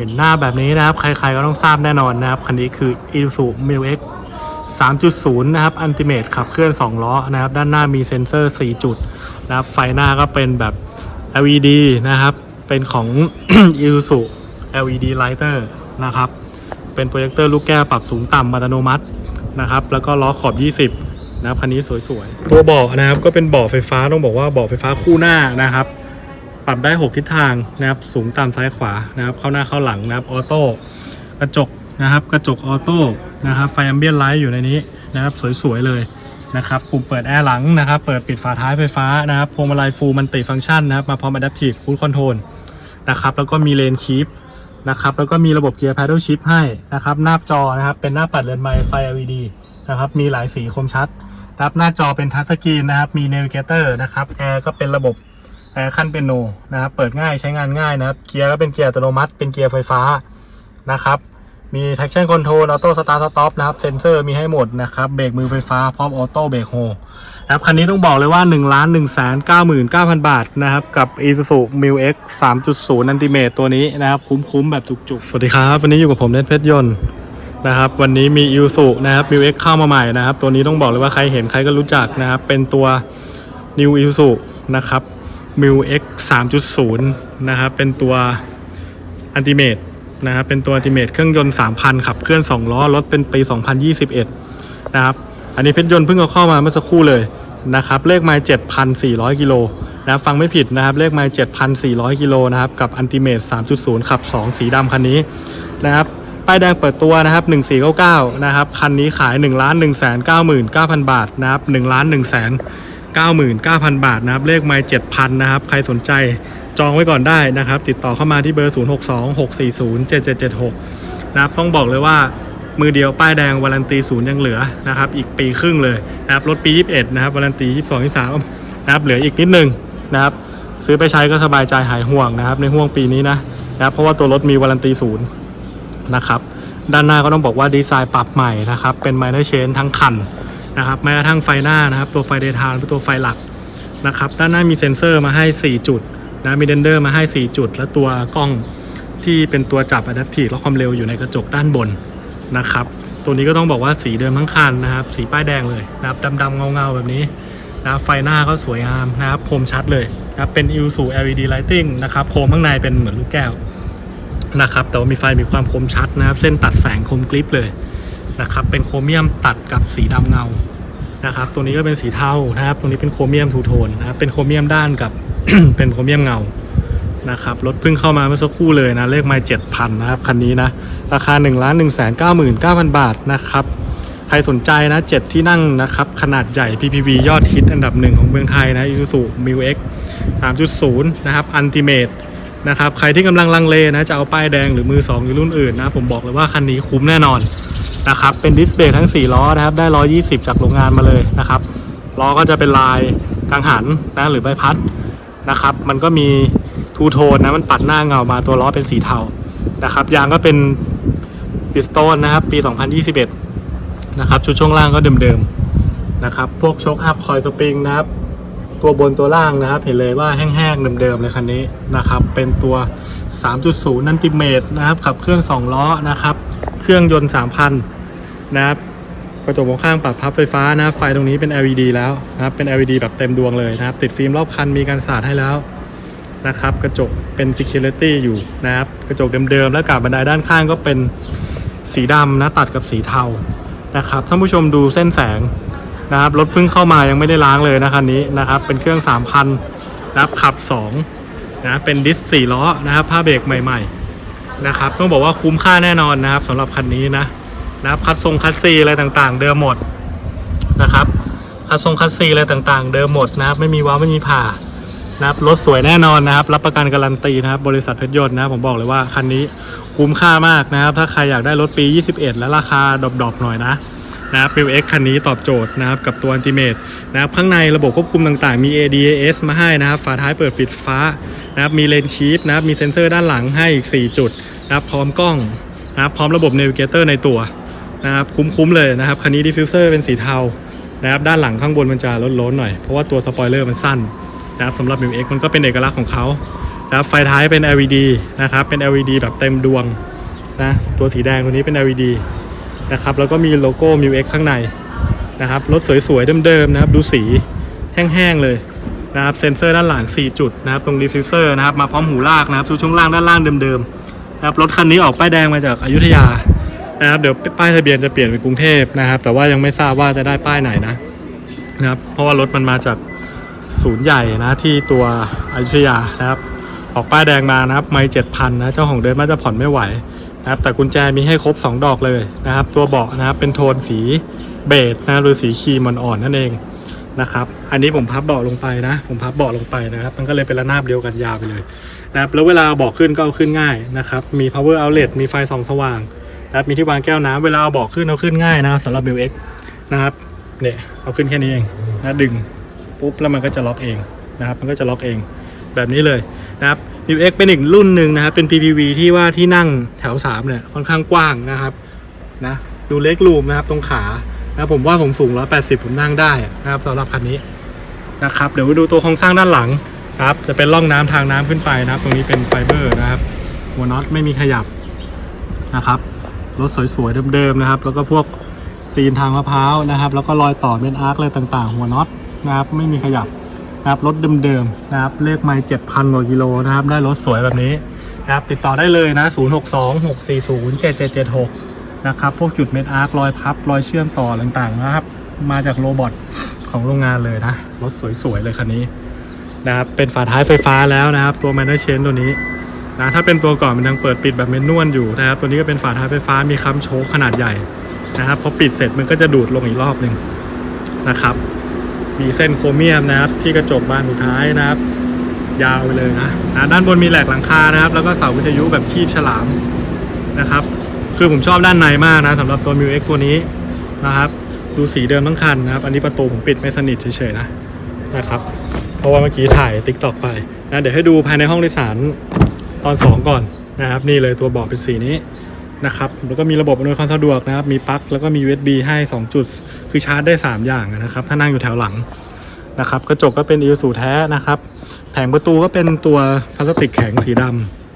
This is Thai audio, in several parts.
เห็นหน้าแบบนี้นะครับ ใครๆก็ต้องทราบแน่นอนนะครับ คันนี้คือ i s u m i l X 3.0 นะครับ Ultimate ขับเคลื่อน 2 ล้อนะครับ ด้านหน้ามีเซ็นเซอร์ 4 จุดนะครับ ไฟหน้าก็เป็นแบบ LED นะครับ เป็นของ i s u LED Lighter นะครับ เป็นโปรเจคเตอร์ลูกแก้วปรับสูงต่ำอัตโนมัตินะครับ แล้วก็ล้อขอบ 20 นะครับคันนี้สวยๆ ตัวเบาะนะครับก็เป็นเบาะไฟฟ้าต้องบอกว่าเบาะไฟฟ้าคู่หน้านะครับ รับได้ 6 ทิศทางนะครับสูงต่ำซ้ายขวานะครับเข้าหน้าเข้าหลังนะครับออโต้กระจกนะครับกระจกออโต้นะครับไฟแอมเบียนไลท์อยู่ในนี้นะครับสวยๆเลยนะครับปุ่มเปิดแอร์หลังนะครับเปิดปิดฝาท้ายไฟฟ้านะครับพวงมาลัยฟูลมันติฟังก์ชันนะครับมาพร้อม Adaptive Cruise Control นะครับแล้วก็มีเลนคีปนะครับแล้วก็มีระบบเกียร์ Paddle Shift ให้นะครับหน้าจอนะครับเป็นหน้าปัดเรือนไม้ไฟ LED นะครับมีหลายสีคมชัดนะครับหน้าจอเป็นทัชสกรีนนะครับมี Navigator นะครับแอร์ก็เป็นระบบ แอร์ขั้นเป็นโนนะครับเปิดง่ายใช้งานง่ายนะครับเกียร์ก็เป็นเกียร์อัตโนมัติ เป็นเกียร์ไฟฟ้านะครับมี traction control auto start stop นะครับเซนเซอร์มีให้หมดนะครับเบรกมือไฟฟ้าพร้อมออโต้เบรกโฮนะครับคันนี้ต้องบอกเลยว่า 1 1 9 9 9 0 0 บาทนะครับกับ Isuzu m i l X 3.0 Ultimate ตัวนี้นะครับคุ้มๆแบบจุกๆ สวัสดีครับ วันนี้อยู่กับผมเน็ตเพชรยนต์นะครับวันนี้มี Isuzu นะครับ m i l X เข้ามาใหม่นะครับตัวนี้ต้องบอกเลยว่าใครเห็นใครก็รู้จักนะครับเป็นตัว New Isuzu นะครับ m i l X 3.0 นะครับ เป็นตัว Ultimate นะครับ เป็นตัว Ultimate เครื่องยนต์ 3,000 ขับเคลื่อน 2 ล้อ รถเป็นปี 2021 นะครับ อันนี้เพชรยนต์เพิ่งเอาเข้ามาเมื่อสักครู่เลยนะครับ เลขไมล์7,400 กิโลนะครับฟังไม่ผิดนะครับ เลขไมล์7,400 กิโลนะครับ กับ Ultimate 3.0 ขับ 2 สีดำคันนี้นะครับป้ายแดงเปิดตัวนะครับ 1499 นะครับ คันนี้ขาย 1 1 9 9 0 0 0 บาทนะครับ 1 1 9 9 0 0 บาทนะครับ เลขไมล์7,000 นะครับ ใครสนใจจองไว้ก่อนได้นะครับ ติดต่อเข้ามาที่เบอร์ 0626407776 นะครับ ต้องบอกเลยว่ามือเดียวป้ายแดงวารันตีศูนย์ยังเหลือนะครับ อีกปีครึ่งเลยนะครับ รถปี 21 นะครับวารันตี 22 23 นะครับ เหลืออีกนิดนึงนะครับ ซื้อไปใช้ก็สบายใจหายห่วงนะครับ ในห่วงปีนี้นะนะครับ เพราะว่าตัวรถมีวารันตีศูนย์นะครับ ด้านหน้าก็ต้องบอกว่าดีไซน์ปรับใหม่นะครับ เป็นไมเนอร์เชนทั้งคัน นะครับแม้กระทั่งไฟหน้านะครับ ตัวไฟเดทม์ตัวไฟหลักนะครับด้านหน้ามีเซ็นเซอร์มาให้ 4 จุดนะมีเดนเดอร์มาให้ 4 จุด และตัวกล้องที่เป็นตัวจับอะดัพทีและความเร็วอยู่ในกระจกด้านบนนะครับตัวนี้ก็ต้องบอกว่าสีเดิมทั้งคันนะครับ สีป้ายแดงเลยนะครับดำๆเงาๆแบบนี้นะไฟหน้าก็สวยงามนะครับคมชัดเลยนะเป็น i l s u LED Lighting นะครับโคมข้างในเป็นเหมือนลูกแก้วนะครับแต่ว่ามีไฟมีความคมชัดนะครับ เส้นตัดแสงคมกริบเลย นะครับ เป็นโครเมียมตัดกับสีดำเงานะครับ ตัวนี้ก็เป็นสีเทานะครับตรงนี้เป็นโครเมียมทูโทนนะครับ เป็นโครเมียมด้านกับ เป็นโครเมียมเงานะครับรถเพิ่งเข้ามาเมื่อสักครู่เลยนะเลขไมล์เจ็ดพันนะครับคันนี้นะราคา1นึ่งล้านหนึ่งแสนเก้าหมื่นเก้าพันบาทนะครับใครสนใจนะเจ็ดที่นั่งนะครับขนาดใหญ่ PPV ยอดฮิตอันดับหนึ่งของเมืองไทยนะ Isuzu m i l X 3.0 นะครับ Ultimate นะครับใครที่กำลังลังเลนะจะเอาป้ายแดงหรือมือ2หรือรุ่นอื่นนะผมบอกเลยว่าคันนี้คุ้มแน่นอน นะครับ เป็นดิสเบรกทั้ง 4 ล้อนะครับ ได้ 120 จากโรงงานมาเลยนะครับ ล้อก็จะเป็นลายกังหันนะหรือใบพัดนะครับ มันก็มีทูโทนนะมันปัดหน้าเงามาตัวล้อเป็นสีเทานะครับ ยางก็เป็นปิสโตนนะครับ ปี 2021 นะครับ ชุดช่วงล่างก็เดิมๆนะครับ พวกโชคอัพคอยสปริงนะครับ ตัวบนตัวล่างนะครับ เห็นเลยว่าแห้งๆเดิมๆเลยคันนี้นะครับ เป็นตัว 3.0 นันติเมตรนะครับ ขับเคลื่อน 2 ล้อนะครับ เครื่องยนต์ 3,000 นะครับกระจกมองข้างปรับพับไฟฟ้านะไฟตรงนี้เป็น LED แล้วนะครับ เป็น LED แบบเต็มดวงเลยนะครับ ติดฟิล์มรอบคันมีการสาดให้แล้วนะครับ กระจกเป็น Security อยู่นะครับ กระจกเดิมๆ แล้วกาบบันไดด้านข้างก็เป็นสีดำนะตัดกับสีเทานะครับท่านผู้ชมดูเส้นแสง นะครับรถเพิ่งเข้ามายังไม่ได้ล้างเลยนะคันนี้นะครับ เป็นเครื่อง 3,000นะครับขับ2นะเป็นดิสสี่ล้อนะครับผ้าเบรกใหม่ ๆ นะครับ ต้องบอกว่าคุ้มค่าแน่นอนนะครับสำหรับคันนี้นะนะครับคัดทรงคัดซีอะไรต่างๆ เดิมหมดนะครับคัดทรงคัดซีอะไรต่างๆ เดิมหมดนะครับ ไม่มีว้าวไม่มีผ่านะครับรถสวยแน่นอนนะครับ รับประกันการันตีนะครับ บริษัทเพชรยนต์นะผมบอกเลยว่าคันนี้คุ้มค่ามากนะครับ ถ้าใครอยากได้รถปี 21 และราคาดรอปๆหน่อยนะ นะครับ m ิ X คันนี้ตอบโจทย์นะครับกับตัว Ultimate นะครับข้างในระบบควบคุมต่างๆ มี ADAS มาให้นะครับฝาท้ายเปิดปิดฟ้านะครับมีเลนคีปนะครับมีเซ็นเซอร์ด้านหลังให้อีก 4 จุดนะครับพร้อมกล้องนะครับพร้อมระบบ Navigator ในตัวนะครับคุ้มๆเลยนะครับคันนี้ดิฟฟิวเซอร์เป็นสีเทานะครับด้านหลังข้างบนมันจะล้นๆหน่อยเพราะว่าตัวสปอยเลอร์มันสั้นนะครับสำหรับ m ิ X มันก็เป็นเอกลักษณ์ของเขานะครับไฟท้ายเป็น LED นะครับเป็น LED แบบเต็มดวงนะตัวสีแดงตัวนี้เป็น LED นะครับแล้วก็มีโลโก้ m ิว X ข้างในนะครับรถสวยๆเดิมๆนะครับ ดูสีแห้งๆเลยนะครับเซ็นเซอร์ด้านหลัง 4 จุดนะครับตรงดีฟิวเซอร์นะครับมาพร้อมหูลากนะครับชุดช่วงล่างด้านล่างเดิมๆนะครับรถคันนี้ออกป้ายแดงมาจากอายุธยานะครับเดี๋ยวป้ายทะเบียนจะเปลี่ยนเป็นกรุงเทพนะครับ แต่ว่ายังไม่ทราบว่าจะได้ป้ายไหนนะนะครับเพราะว่ารถมันมาจากศูนย์ใหญ่นะที่ตัวอายุธยานะครับออกป้ายแดงมานะครับไม่เจ็ดพันนะเจ้าของเดินมาจะผ่อนไม่ไหว นะครับ แต่กุญแจมีให้ครบ 2 ดอกเลยนะครับ ตัวเบาะนะครับเป็นโทนสีเบจนะหรือสีครีมอ่อนๆนั่นเองนะครับ อันนี้ผมพับเบาะลงไปนะ ผมพับเบาะลงไปนะครับ มันก็เลยเป็นระนาบเดียวกันยาวไปเลยนะครับ แล้วเวลาเอาเบาะขึ้นก็เอาขึ้นง่ายนะครับ มี power outlet มีไฟส่องสว่างนะครับ มีที่วางแก้วน้ำเวลาเอาเบาะขึ้นเอาขึ้นง่ายนะสำหรับ b ิ X นะครับ เนี่ย เอาขึ้นแค่นี้เองนะ ดึงปุ๊บแล้วมันก็จะล็อกเองนะครับ มันก็จะล็อกเองแบบนี้เลยนะครับ m ิ X เป็นอีกรุ่นหนึ่งนะครับ เป็น PPV ที่ว่าที่นั่งแถว 3 เนี่ย ค่อนข้างกว้างนะครับนะดูเล็กรูมนะครับตรงขานะผมว่าผมสูง 180 ผมนั่งได้นะครับสำหรับคันนี้นะครับ เดี๋ยวไปดูตัวโครงสร้างด้านหลังครับ จะเป็นร่องน้ำทางน้ำขึ้นไปนะครับ ตรงนี้เป็นไฟเบอร์นะครับ หัวน็อตไม่มีขยับนะครับรถสวยๆเดิมๆนะครับ แล้วก็พวกซีนทางมะพร้าวนะครับ แล้วก็รอยต่อเป็นอาร์คอะไรต่างๆ หัวน็อตนะครับ ไม่มีขยับ นะครับรถเดิมๆนะครับเลขไมล์7,000กว่ากิโลนะครับ ได้รถสวยแบบนี้นะครับติดต่อได้เลยนะ 062 640 7776 นะครับพวกจุดเม็ดอาร์ครอยพับ รอยเชื่อมต่อต่างๆนะครับ มาจากโรบอทของโรงงานเลยนะ รถสวยๆเลยคันนี้นะครับเป็นฝาท้ายไฟฟ้าแล้วนะครับ ตัว m a n เ r c h a i n ตัวนี้นะถ้าเป็นตัวก่อนมันยังเปิดปิดแบบเมนนวลอยู่นะครับ ตัวนี้ก็เป็นฝาท้ายไฟฟ้ามีคัมโชคขนาดใหญ่นะครับพอปิดเสร็จมันก็จะดูดลงอีกรอบหนึ่งนะครับ มีเส้นโครเมียมนะครับ ที่กระจกบานสุดท้ายนะครับ ยาวไปเลยนะนะด้านบนมีแหลกหลังคานะครับ แล้วก็เสาวิทยุแบบคีบฉลามนะครับ คือผมชอบด้านในมากนะสำหรับตัว m ิ X ตัวนี้นะครับ ดูสีเดิมทั้งคันนะครับ อันนี้ประตูผมปิดไม่สนิทเฉยๆนะนะครับ เพราะว่าเมื่อกี้ถ่ายติ๊กตอกไปนะเดี๋ยวให้ดูภายในห้องโดยสารตอน 2 ก่อนนะครับ นี่เลยตัวเบาะเป็นสีนี้นะครับแล้วก็มีระบบอำนวยความสะดวกนะครับ มีปลั๊กแล้วก็มี USB ให้ 2 จุด คือชาร์จได้ 3 อย่างนะครับ ถ้านั่งอยู่แถวหลังนะครับกระจกก็เป็นอีสูแท้นะครับ แผงประตูก็เป็นตัวพลาสติกแข็งสีด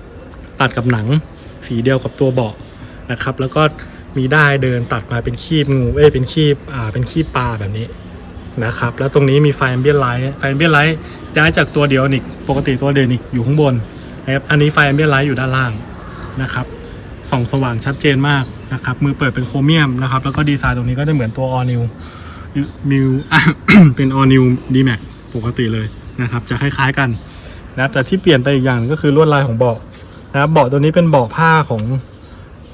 ำตัดกับหนังสีเดียวกับตัวเบาะนะครับ แล้วก็มีได้เดินตัดมาเป็นคีบงูเอ้ยเป็นคีบอ่าเป็นคีบปลาแบบนี้นะครับ แล้วตรงนี้มีไฟแอมเบียนไลท์ไฟแอมเบียนไลท์ย้ายจากตัวเดียวนิกปกติตัวเดียวนิกอยู่ข้างบนนะครับอันนี้ไฟแอมเบียนไลท์อยู่ด้านล่างนะครับ ส่องสว่างชัดเจนมากนะครับมือเปิดเป็นโครเมียมนะครับแล้วก็ดีไซน์ตรงนี้ก็จะเหมือนตัว all new มิวเป็น all new d max ปกติเลยนะครับจะคล้ายๆกันนะครับแต่ที่เปลี่ยนไปอีกอย่างก็คือลวดลายของเบาะนะครับเบาะตัวนี้เป็นเบาะผ้าของ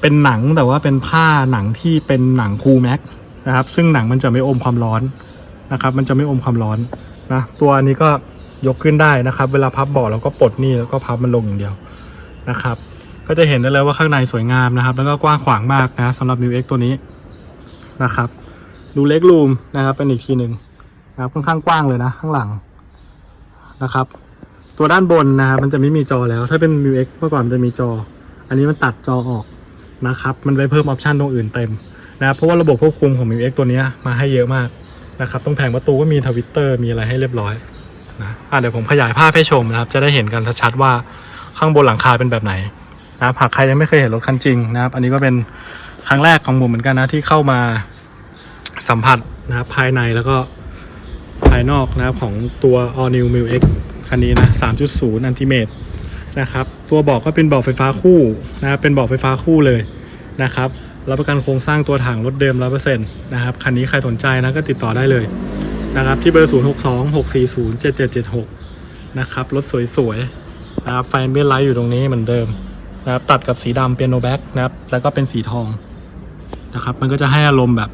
เป็นหนังแต่ว่าเป็นผ้าหนังที่เป็นหนังคูแม็กนะครับซึ่งหนังมันจะไม่อมความร้อนนะครับมันจะไม่อมความร้อนนะตัวนี้ก็ยกขึ้นได้นะครับ เวลาพับเบาะเราก็ปลดนี่แล้วก็พับมันลงอย่างเดียวนะครับ ก็จะเห็นได้เลยว่าข้างในสวยงามนะครับ แล้วก็กว้างขวางมากนะสำหรับ m ิ X ตัวนี้นะครับ ดูเล็กรูมนะครับ เป็นอีกทีหนึ่งนะครับค่อนข้างกว้างเลยนะ ข้างหลังนะครับ ตัวด้านบนนะครับมันจะไม่มีจอแล้ว ถ้าเป็น m ิ X เมื่อก่อนมันจะมีจอ อันนี้มันตัดจอออกนะครับ มันไปเพิ่มออปชันตรงอื่นเต็มนะเพราะว่าระบบควบคุมของ m ิ X ตัวนี้มาให้เยอะมากนะครับตรงแผงประตูก็มีทวิตเตอร์มีอะไรให้เรียบร้อยนะอะเดี๋ยวผมขยายภาพให้ชมนะครับ จะได้เห็นกันชัดๆว่าข้างบนหลังคาเป็นแบบไหน นะครับหากใครยังไม่เคยเห็นรถคันจริงนะครับ อันนี้ก็เป็นครั้งแรกของผมเหมือนกันนะที่เข้ามาสัมผัสนะครับภายในแล้วก็ภายนอกนะครับของตัว All New m i l X คันนี้นะ 3.0อันติเมตนะครับ ตัวบอกก็เป็นบอกไฟฟ้าคู่นะครับเป็นบอกไฟฟ้าคู่เลยนะครับรับประกันโครงสร้างตัวถังรถเดิม 100%นะครับ คันนี้ใครสนใจนะก็ติดต่อได้เลยนะครับ ที่เบอร์ 062 640 7776 นะครับ รถสวยๆนะครับไฟเบลไลท์อยู่ตรงนี้เหมือนเดิม นะครับตัดกับสีดำเปียโนแบ็กนะครับแล้วก็เป็นสีทองนะครับมันก็จะให้อารมณ์แบบ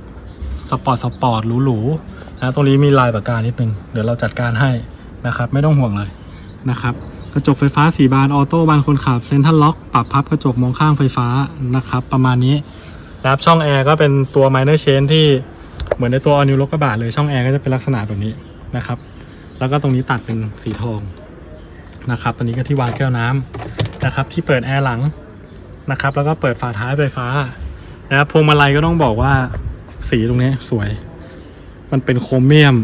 สปอร์ตสปอร์ตหรูๆนะตรงนี้มีลายปากกานิดนึง เดี๋ยวเราจัดการให้นะครับไม่ต้องห่วงเลยนะครับกระจกไฟฟ้าสีบานออโต้บานคนขับเซนทัลล็อกปรับพับกระจกมองข้างไฟฟ้านะครับประมาณนี้นะครับช่องแอร์ก็เป็นตัว minor change ที่เหมือนในตัวอนิวรถกระบะเลยช่องแอร์ก็จะเป็นลักษณะแบบนี้นะครับแล้วก็ตรงนี้ตัดเป็นสีทองนะครับอันนี้ก็ที่วางแก้วน้ำ นะครับ ที่เปิดแอร์หลังนะครับ แล้วก็เปิดฝาท้ายไฟฟ้านะครับพวงมาลัยก็ต้องบอกว่าสีตรงนี้สวย มันเป็นโครเมียม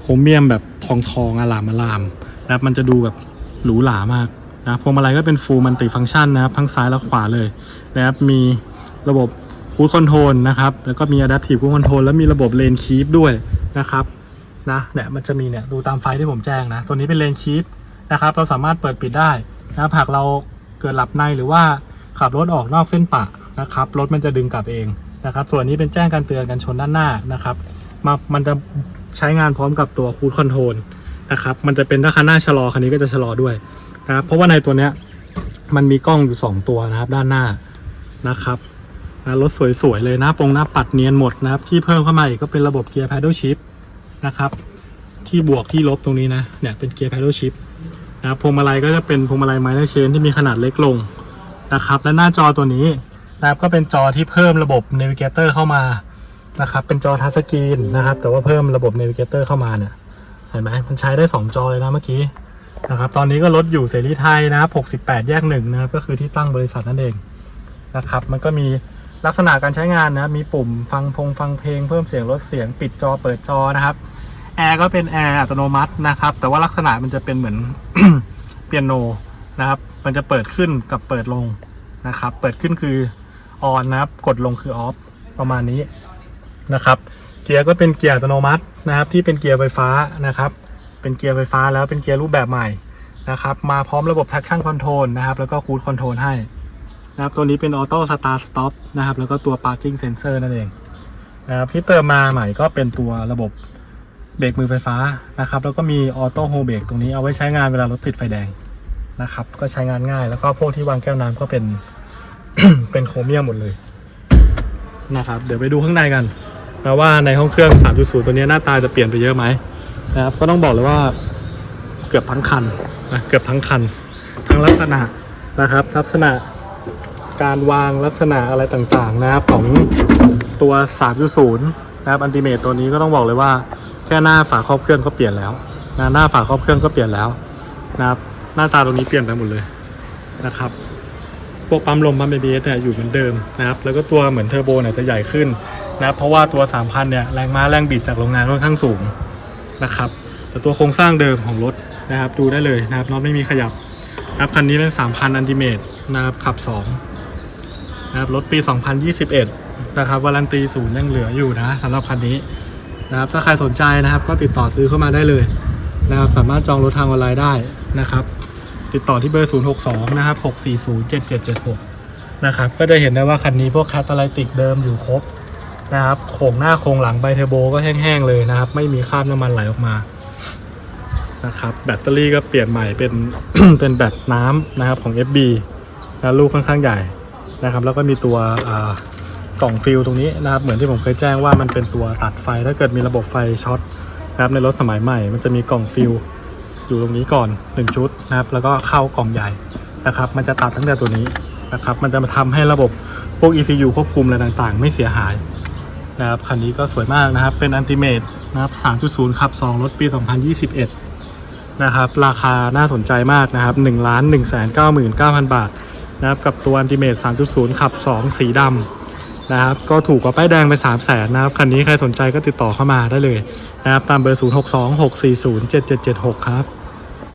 โครเมียมแบบทองทองอลามอลามนะครับมันจะดูแบบหรูหรามากนะพวงมาลัยก็เป็น full multi function นะครับ ทั้งซ้ายและขวาเลยนะครับมีระบบ cruise control นะครับ แล้วก็มี adaptive cruise control แล้วมีระบบ lane keep ด้วยนะครับนะเนี่ยมันจะมีเนี่ยดูตามไฟที่ผมแจ้งนะ ตัวนี้เป็น lane keep น นะครับ เราสามารถเปิดปิดได้นะครับหากเราเกิดหลับในหรือว่าขับรถออกนอกเส้นปะนะครับ รถมันจะดึงกลับเองนะครับ ส่วนนี้เป็นแจ้งการเตือนกันชนด้านหน้านะครับมามันจะใช้งานพร้อมกับตัว cruise control นะครับ มันจะเป็นถ้าคันหน้าชะลอคันนี้ก็จะชะลอด้วยนะครับ เพราะว่าในตัวเนี้ยมันมีกล้องอยู่ 2 ตัวนะครับด้านหน้านะครับนะรถสวยๆเลยนะปงหน้าปัดเนียนหมดนะครับ ที่เพิ่มเข้ามาอีกก็เป็นระบบเกียร์ paddle shift นะครับ ที่บวกที่ลบตรงนี้นะเนี่ยเป็นเกียร์ paddle shift นะครับพวงมาลัยก็จะเป็นพวงมาลัยไมเนอร์เชนที่มีขนาดเล็กลงนะครับและหน้าจอตัวนี้นะครับก็เป็นจอที่เพิ่มระบบ Navigator เข้ามานะครับเป็นจอทัชสกรีนนะครับแต่ว่าเพิ่มระบบ Navigator เข้ามาเนี่ยเห็นไหมมันใช้ได้ 2 จอเลยนะเมื่อกี้นะครับตอนนี้ก็ลดอยู่เสรีไทยนะครับ68 แยกหนึ่งนะครับก็คือที่ตั้งบริษัทนั่นเองนะครับมันก็มีลักษณะการใช้งานนะมีปุ่มฟังพงฟังเพลงเพิ่มเสียงลดเสียงปิดจอเปิดจอนะครับ แอร์ก็เป็นแอร์อัตโนมัตินะครับ แต่ว่าลักษณะมันจะเป็นเหมือนเปียโนนะครับ มันจะเปิดขึ้นกับเปิดลงนะครับ เปิดขึ้นคือออนนะครับ กดลงคือออฟประมาณนี้นะครับ เกียร์ก็เป็นเกียร์อัตโนมัตินะครับ ที่เป็นเกียร์ไฟฟ้านะครับ เป็นเกียร์ไฟฟ้าแล้วเป็นเกียร์รูปแบบใหม่นะครับ มาพร้อมระบบ traction control นะครับ แล้วก็ cruise control ให้นะครับ ตัวนี้เป็น auto start stop นะครับ แล้วก็ตัว parking sensor นั่นเองนะครับที่เติมมาใหม่ก็เป็นตัวระบบ เบรกมือไฟฟ้านะครับ แล้วก็มีออโต้โฮเบรกตรงนี้เอาไว้ใช้งานเวลารถติดไฟแดงนะครับ ก็ใช้งานง่าย แล้วก็พวกที่วางแก้วน้ำก็เป็น เป็นโครเมียมหมดเลยนะครับ เดี๋ยวไปดูข้างในกันนะว่าในห้องเครื่อง 3.0 ตัวนี้หน้าตาจะเปลี่ยนไปเยอะไหมนะครับ ก็ต้องบอกเลยว่าเกือบทั้งคันนะเกือบทั้งคัน ทั้งลักษณะนะครับ ลักษณะการวางลักษณะอะไรต่างๆนะครับของตัว 3.0 นะครับอันติเมตตัวนี้ก็ต้องบอกเลยว่า แค่หน้าฝาครอบเครื่องก็เปลี่ยนแล้วนะหน้าฝาครอบเครื่องก็เปลี่ยนแล้วนะครับหน้าตาตรงนี้เปลี่ยนไปหมดเลยนะครับพวกปั๊มลมปั๊มเบบีเนี่ยอยู่เหมือนเดิมนะครับแล้วก็ตัวเหมือนเทอร์โบเนี่ยจะใหญ่ขึ้นนะครับเพราะว่าตัว 3,000 เนี่ยแรงม้าแรงบิดจากโรงงานค่อนข้างสูงนะครับแต่ตัวโครงสร้างเดิมของรถนะครับดูได้เลยนะครับน็อตไม่มีขยับนะครับคันนี้เป็น 3,000 อันติเมตนะครับขับ2นะครับรถปี 2021 นะครับวารันตีศูนย์ยังเหลืออยู่นะสำหรับคันนี้ นะครับถ้าใครสนใจนะครับ ก็ติดต่อซื้อเข้ามาได้เลยนะครับสามารถจองรถทางออนไลน์ได้นะครับ ติดต่อที่เบอร์ 062 นะครับ 6407776 นะครับ ก็จะเห็นได้ว่าคันนี้พวกคาตาไลติกเดิมอยู่ครบนะครับโครงหน้าโครงหลังไบเทอร์โบก็แห้งๆเลยนะครับ ไม่มีคราบน้ำมันไหลออกมานะครับแบตเตอรี่ก็เปลี่ยนใหม่เป็นเป็นแบตน้ำนะครับของ FB นะลูกค่อนข้างใหญ่นะครับ แล้วก็มีตัวอ่า กล่องฟิลตรงนี้นะครับ เหมือนที่ผมเคยแจ้งว่ามันเป็นตัวตัดไฟ ถ้าเกิดมีระบบไฟช็อตนะครับในรถสมัยใหม่ มันจะมีกล่องฟิลอยู่ตรงนี้ก่อน 1 ชุดนะครับ แล้วก็เข้ากล่องใหญ่นะครับ มันจะตัดตั้งแต่ตัวนี้นะครับ มันจะมาทำให้ระบบพวก ECU ควบคุมอะไรต่างๆ ไม่เสียหายนะครับคันนี้ก็สวยมากนะครับ เป็นอันติเมตนะครับ 3.0 ขับ 2 รถปี 2021 นะครับ ราคาน่าสนใจมากนะครับ1 1 9 9 9 0 0 บาทนะครับ กับตัวอันติเมต3.0 ขับ 2 สีดำ นะครับก็ถูกกว่าป้ายแดงไป 3 0 0แสนนะครับคันนี้ใครสนใจก็ติดต่อเข้ามาได้เลยนะครับตามเบอร์ 062 640 7776 ครับ